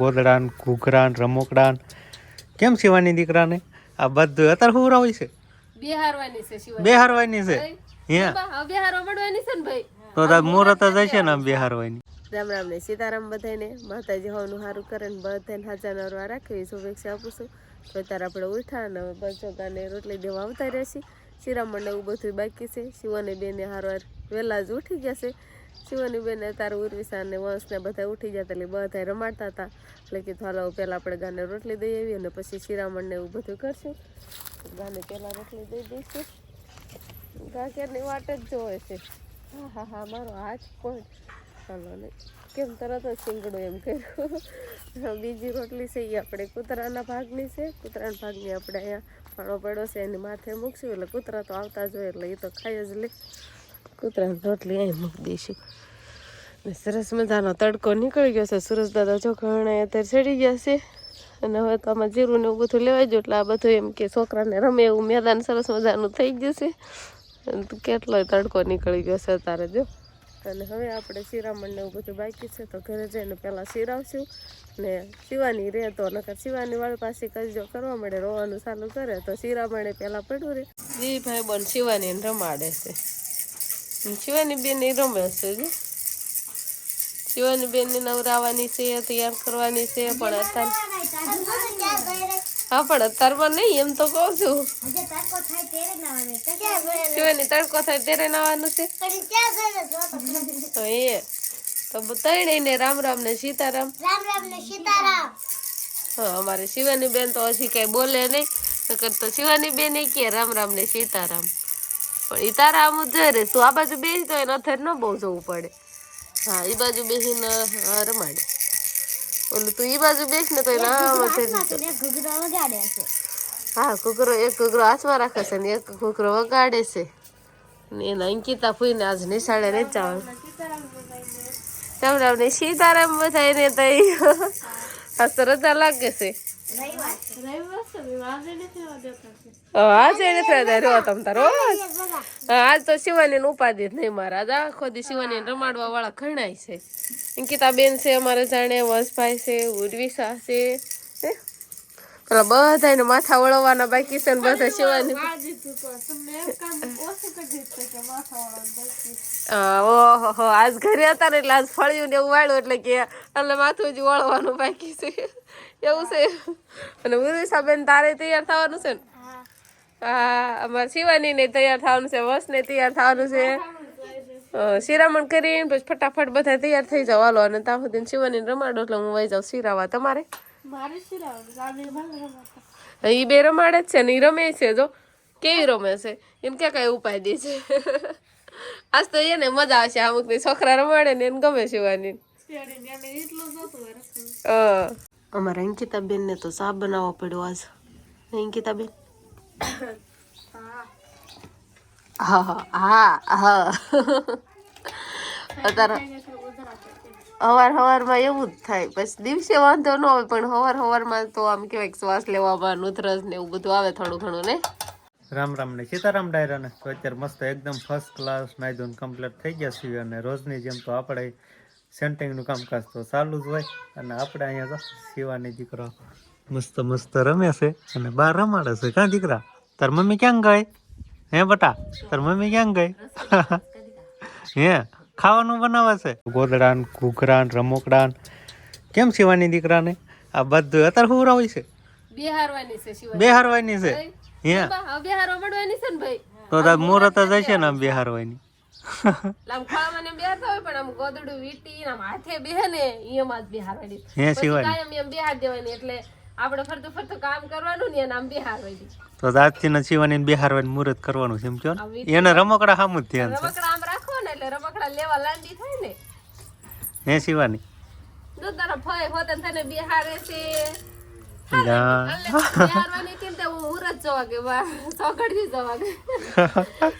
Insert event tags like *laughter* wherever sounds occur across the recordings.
ગોદડા ને ઘૂઘરા ને રમકડા ને કેમ સીવાની દીકરાને? આ બધું અત્યારે હું હોય છે? બિહારવાની છે શિવાય છે? હે? બિહારવા મળવાની છે ને ભાઈ? તો મુહૂર્ત જ હશે ને આમ રામ રામ ને સીતારામ બધાને માતાજી હોવાનું સારું કરે ને બધાને હાજર નરવા રાખવી શુભેચ્છા આપું છું. તો અત્યારે આપણે ઉઠા ને હવે બચોકાને રોટલી દેવા આવતા રહેશે શિરામણ ને એવું બધું બાકી છે. શિવાની બેને હારવાર વહેલા જ ઉઠી ગયા છે. શિવાની બેન અત્યારે ઉર્વિસા ને વંશ ને બધા ઉઠી ગયા એટલે બધા રમાડતા હતા એટલે કે હાલો પહેલાં આપણે ગાને રોટલી દઈ આવીએ અને પછી શિરામણ ને એવું બધું કરશું. ગાને પહેલાં રોટલી દઈ દઈશું. ગા વાટ જ જોવે છે. હા હા હા, મારો હાથ પણ. ચાલો ને કેમ તરત જ શીંગડું એમ કર્યું. *laughs* બીજી રોટલી છે એ આપણે કૂતરાના ભાગની છે. કૂતરાના ભાગની આપણે અહીંયા ફાળો પડ્યો છે, એની માથે મૂકશું. એટલે કૂતરા તો આવતા જ હોય, એટલે એ તો ખાઈ જ લે. કૂતરાની રોટલી અહીં મૂકી દઈશું. સરસ મજાનો તડકો નીકળી ગયો છે. સુરજ દાદા ચોખાણા અત્યારે ચડી ગયા છે. અને હવે તો આમાં જીરું ને એવું બધું લેવાઈ ગયું એટલે આ બધું એમ કે છોકરાને રમે એવું મેદાન સરસ મજાનું થઈ જશે અને કેટલોય તડકો નીકળી ગયો છે અત્યારે જો. અને હવે આપણે શિરામણ ને એવું બધું બાકી છે, તો ઘરે જઈને પહેલાં શિરાવશું. ને શિવાની રહે તો નકર શિવાની વાળ પાસે કજો કરવા મળે, રોવાનું ચાલુ કરે, તો શિરામણે પહેલાં પડ્યું રે. જી ભાઈ બોન શિવાની રમાડે છે. શિવાની બેન રમે છે, જી. શિવાની બેન ને નવરાવાની છે, તૈયાર કરવાની છે, પણ અત્યારે હા, પણ અત્યારમાં નહીં, એમ તો કહું છું. શિવાની તડકો થાય ત્યારે નાવાનું છે. તો એ, તો બતાવી ને રામ રામ ને સીતારામ. હા, અમારે શિવાની બેન તો હજી કઈ બોલે નહીં. નકર તો શિવાની બેન એ કે રામ રામ ને સીતારામ. પણ ઈ તારા આમ જ રે તું આ બાજુ બેસતો એને અથર ન બહુ જવું પડે. હા એ બાજુ બેસીને રમાડે. ઓલું તું એ બાજુ બેસ ને તો આમ જ જતી. હા કુકરો એક કુકરો હાથમાં રાખે છે ને એક કુકરો વગાડે છે. ને એના અંકિતા ફૂઈને આજ નિશાળે નહીં જવાનું રામ રામ ને સીતારામ બધા એને તઈ. આ તો લાગે છે. આજ એને થયા રો તમ તારો આજ તો શિવાની ને ઉપાધિ જ નહીં મારા. આજ આખો દી શિવાની રમાડવા વાળા ઘણાય છે. અંકિતા બેન છે અમારે જાણે વંશભાઈ છે ઉર્વિશા છે પેલા બધાને માથા વળવાના બાકી છે ને બધા શિવાની. ઓહો આજ ઘરે હતા ને એટલે આજ ફળ્યું ને એવું વાળ્યું એટલે કે એટલે માથું જ વળવાનું બાકી છે. એવું છે. અને ઉર્વિશા બેન તારે તૈયાર થવાનું છે ને? હા. અમારે શિવાની ને તૈયાર થવાનું છે વસ ને તૈયાર થવાનું છે. શિરામણ કરીને પછી ફટાફટ બધા તૈયાર થઈ જાવ હાલો અને ત્યાં સુધી શિવાની રમાડો એટલે હું વહી જાઉં શિરાવા તમારે? એ બે રમાડે જ છે ને એ રમે છે જો. કેવી રમે છે? એને ક્યાં કઈ ઉપાય દે છે. આજ તો એને મજા આવશે અમુકની છોકરા રમાડે ને એને ગમે શિવાની. અમારા અંકિતા બેન ને તો સા બનાવવો પડ્યો આજ. અંકિતા બેન હા હા હા. હા. અત્યારે હવાર હવારમાં એવું જ થાય. પછી દિવસે વાંધો ન આવે પણ હવાર હવારમાં તો આમ કેવાય શ્વાસ લેવામાં નુથરસ ને એવું બધું આવે થોડું ઘણું ને? રામ રામ ને સીતારામ ડાયરાને તો અત્યારે મસ્ત એકદમ ફર્સ્ટ ક્લાસ નાઈ કમ્પ્લીટ થઈ ગયા છીએ અને રોજની જેમ તો આપણે સેન્ટિંગનું કામકાજ તો ચાલુ જ હોય. અને આપણે અહીંયા તો શિવાની દીકરો મસ્ત મસ્ત રમે છે અને બહાર રમાડે છે. ક્યાં દીકરા? તાર મમ્મી ક્યાં ગઈ? હે બટા તાર મમ્મી ક્યાં ગઈ? *laughs* હે? ખાવાનું બનાવે છે? ગોદડા ને ઘૂઘરા રમકડા ને કેમ સીવાની દીકરાને? આ બધું અત્યારે હું હોય છે? બિહારવાની છે શિવાય છે? હે? બિહારવા મળવાની છે ને ભાઈ? તો તાર મુહૂર્ત જ છે ને આમ બે હારવાની આમ ખાવામાં ને બેહતા હોય પણ આમ ગોદડું વીટી ને આમ હાથે બેહે ને એમાં જ બિહારવાની. હે શિવાની. કાયમ એમ બિહાર દેવાની એટલે આપણે ફરતું ફરતું કામ કરવાનું ને આમ બિહારવાની. તો આજથી ને શિવાની બે હારવાની મુહૂર્ત કરવાનું છે એમ એને રમકડા સામું ધ્યાન છે. લેવા થાય ને? હે શિવાની? જો તારા ફય હોતે તને બિહારે છે. બિહારવાની કેમ તે હું મુરત જોવા કે સોકડી જોવા કે.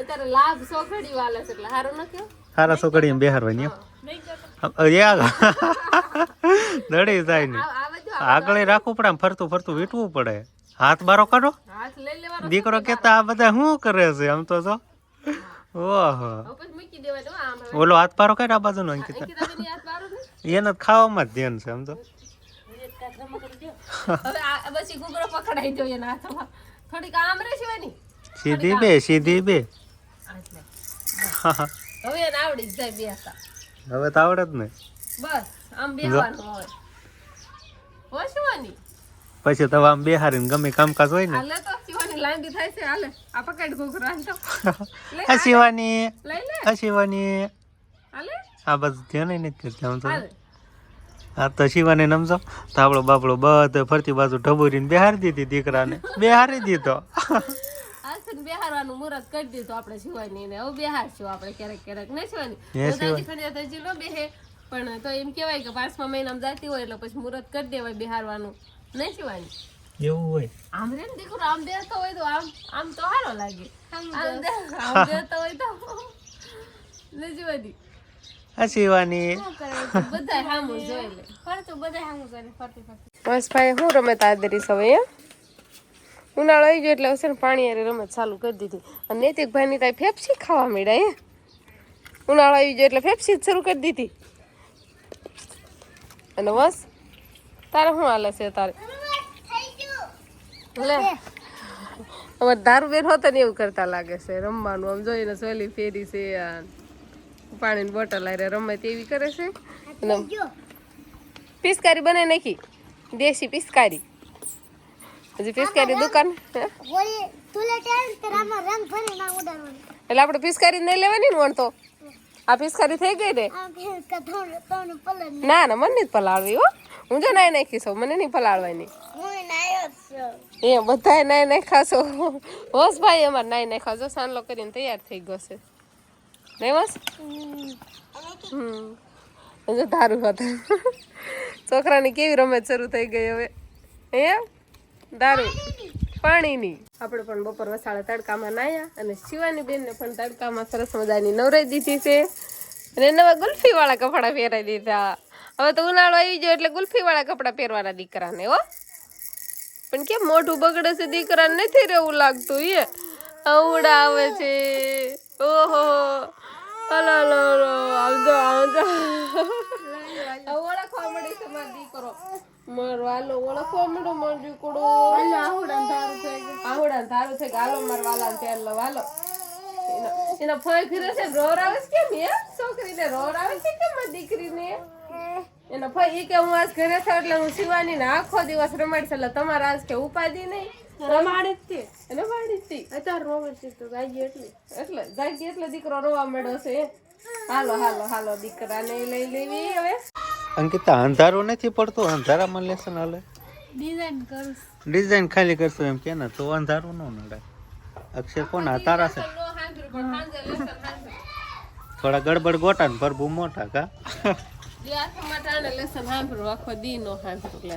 અત્યારે લાભ સોકડી વાલે છે એટલે હારું ન કેવું હારા છોકરી બે એમ? એ આગળ. દડી જાય ને. આગળ રાખવું પડે આમ ફરતું ફરતું વીટવું પડે. હાથ બારો કાઢો. દીકરો કેતા આ બધા શું કરે છે? આમ તો જો ઓહો પછી મૂકી દેવાનો આમ હવે ઓલો હાથ પારો કઈ આ અંકિતા. મારું ને એને તો ખાવામાં જ ધ્યાન છે આમ તો. એના સીધી બે સીધી બે. હવે એને આવડી જ જાય બે હતા હવે તો આવડે જ ને. બસ આમ બેહવાનું હોય હો શિવાની. પછી તમે આમ બેહારીને ગમે કામકાજ હોય ને. હાલે તો શિવાની લાંબી થાય છે હાલે. આ પકડ ઘૂઘરો તો. *laughs* આ શિવાની લઈ લે. આ શિવાની. હાલે. આ બધું ધ્યાન નથી કરતી આમ તો. આ તો શિવાને નમજો તાવડો બાપડો બધે ફરતી બાજુ ઢબુરીને બેહારી દીધી દીકરાને. બેહારી દીધો. બેહારવાનું મુહૂર્ત કરી દીધું આપણે શિવાની ને હવે બેહારશું આપણે ક્યારેક ક્યારેક. નહીં શિવાની? હજી બેહે. પણ તો એમ કહેવાય કે પાંચમા મહિનામાં જતી હોય એટલે પછી મુહૂર્ત કરી દેવાય બેહારવાનું. નહીં શિવાની? એવું હોય. આમ રે દીકરો આમ બેસતો હોય તો આમ આમ તો હારો લાગે. આમ બેસતો. હોય તો આ બધા સામું જોઈ લે. ફરતું બધા સામું કરે ફરતી ફરતી. બસ ભાઈ હું રમત આદરી હવે ઉનાળો આવી ગયો એટલે છે પાણી હારે રમત ચાલુ કરી દીધી. અને નૈતિક ભાઈની તાઈ ફેફસી ખાવા મળ્યા હે? ઉનાળો આવી ગયો એટલે ફેફસી જ શરૂ કરી દીધી. અને બસ તારે શું હાલે છે તારે? લે. અમારે દારૂ બેન હોતો ને એવું કરતા લાગે છે રમવાનું. આમ જોઈને સોલી ફેરી છે પાણીની બોટલ આરે રમે તેવી કરે છે. અને પિસ્કારી બને નાખી. દેશી પિસ્કારી હજી પિસ્કારી દુકાન એટલે આપણે પિસ્કારી નહીં લેવાની ને વણતો આ પિસ્કારી થઈ ગઈ ને? ના ના મને જ પલાળવી હો. હું જો નાઈ નાખી છું મને નહીં પલાળવાની. એ બધાય નાઈ નાખાશો હોશ ભાઈ અમારે નાઈ નાખાશો સાંજલો કરીને તૈયાર થઈ ગયો છે. નહીં બસ હમ. જો તારું હતું. છોકરાની કેવી રમત શરૂ થઈ ગઈ હવે. એમ? દારૂ પાણીની. આપણે પણ બપોર વસાળા તડકામાં નાયા અને શિવાની બેનને પણ તડકામાં સરસ મજાની નવરાઈ દીધી છે. અને નવા ગુલ્ફીવાળા કપડાં પહેરાવી દીધા. હવે તો ઉનાળો આવી ગયો એટલે ગુલ્ફી વાળા કપડાં પહેરવાના દીકરાને, હો. પણ કેમ મોઢું બગડે છે દીકરાને નથી રહેવું લાગતું, એ. આવડા આવે છે. ઓહો. હલો હલો આવજો આવજો. ઓળખવા મળી છે મારો દીકરો મારો વાલો ઓળખવા મળ્યો મારો દીકરો દીકરીને? એના ફોય ઈ કે હું આજ ઘરે છું એટલે હું શિવાની ને આખો દિવસ રમાડીશ એટલે તમારે આજ કે ઉપાધિ નહીં. રમાડી જ તે. રમાડી જ તે. અત્યારે રોવે છે તો ગાજી એટલે. એટલે ગાજી એટલે દીકરો રોવા મળ્યો છે. હાલો હાલો હાલો દીકરાને લઈ લેવી હવે. અંકિતા અંધારું નથી પડતું? અંધારામાં લેસન હાલે? ડિઝાઇન કરું ડિઝાઇન ખાલી કરશું એમ કે ને તો અંધારું ન નડે અક્ષર કોણ? તારા છે. થોડા ગડબડ ગોટા ને ભરભૂ મોટા કા?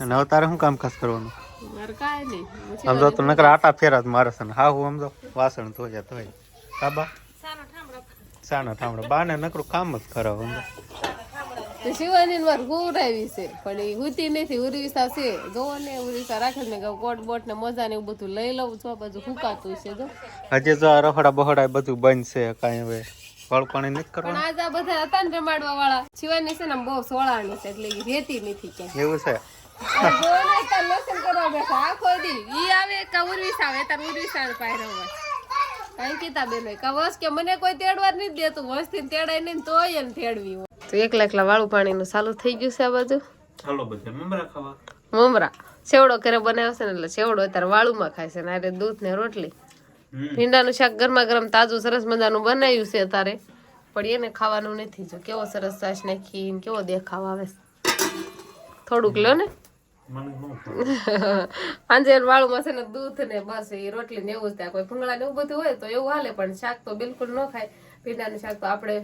અને અવતારે શું કામ ખાસ કરવાનું સમજો તો નકર આટા ફેરા જ મારે છે હા હું સમજો વાસણ ધોયા ધોય કાબા સાના ઠામડા. બાને નકરું કામ જ ખરાબ સમજો શિવાની વાર ગુરાવી છે પણ એ હુતી નથી. ઉરીસા છે. જોવો ને ઉરીસા રાખે ને કે કોટ બોટ ને મોજા ને એવું બધું લઈ લઉં છો બાજુ હુકાતું છે જો. હજી જો આ રખડા બહડા બધું બંધ છે કાંઈ હવે. ફળ પાણી નથી કરવાનું? આજ આ બધા હતા ને રમાડવા વાળા શિવાની છે ને બહુ સોળાણી છે એટલે નથી એવું ને એકલા એકલા વાળું પાણીનું ચાલુ થઈ ગયું છે આ બાજુ? મમરા સેવડો ઘરે બનાવ્યો છે ને એટલે સેવડો અત્યારે વાળું માં ખાય છે ને દૂધ ને રોટલી. ભીંડાનું શાક ગરમા ગરમ તાજું સરસ મજાનું બનાવ્યું છે તારે પણ એને ખાવાનું નથી. જો કેવો સરસ સાસ નાખી કેવો દેખાવ આવે. થોડુંક લો ને. સાંજે *laughs* વાળું છે ને દૂધ ને બસ એ રોટલી ને એવું જ થાય કોઈ ભૂંગળા ને એવું બધું હોય તો એવું હાલે પણ શાક તો બિલકુલ ન ખાય. ભીંડાનું શાક તો આપણે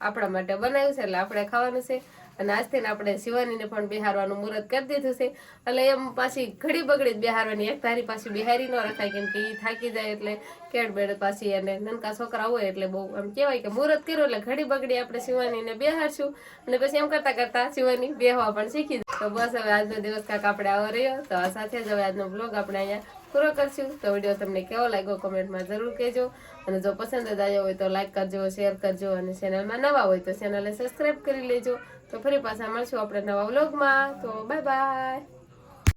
આપણા માટે બનાવ્યું છે એટલે આપણે ખાવાનું છે. અને આજથી આપણે શિવાનીને પણ બિહારવાનું મુહૂર્ત કરી દીધું છે. એટલે એમ પાછી ઘડી બગડી જ બિહારવાની. એક તારી પાછી બિહારી ન રખાય, કેમ કે એ થાકી જાય એટલે કેડ બેડ પાછી અને નનકા છોકરા હોય એટલે બહુ એમ કહેવાય કે મુહૂર્ત કર્યું એટલે ઘડી બગડી આપણે શિવાનીને બિહારશું. અને પછી એમ કરતા કરતા શિવાની બેહવા પણ શીખી. તો બસ હવે આજનો દિવસ કાંક આપણે આવો રહ્યો. તો આ સાથે જ હવે આજનો બ્લોગ આપણે અહીંયા પૂરો કરશું. તો વીડિયો તમને કેવો લાગ્યો કોમેન્ટમાં જરૂર કહેજો. અને જો પસંદ જ આવ્યો હોય તો લાઇક કરજો શેર કરજો અને ચેનલમાં નવા હોય તો ચેનલને સબસ્ક્રાઈબ કરી લેજો. તો ફરી પાછા મળશું આપણે નવા વ્લોગમાં તો બાય બાય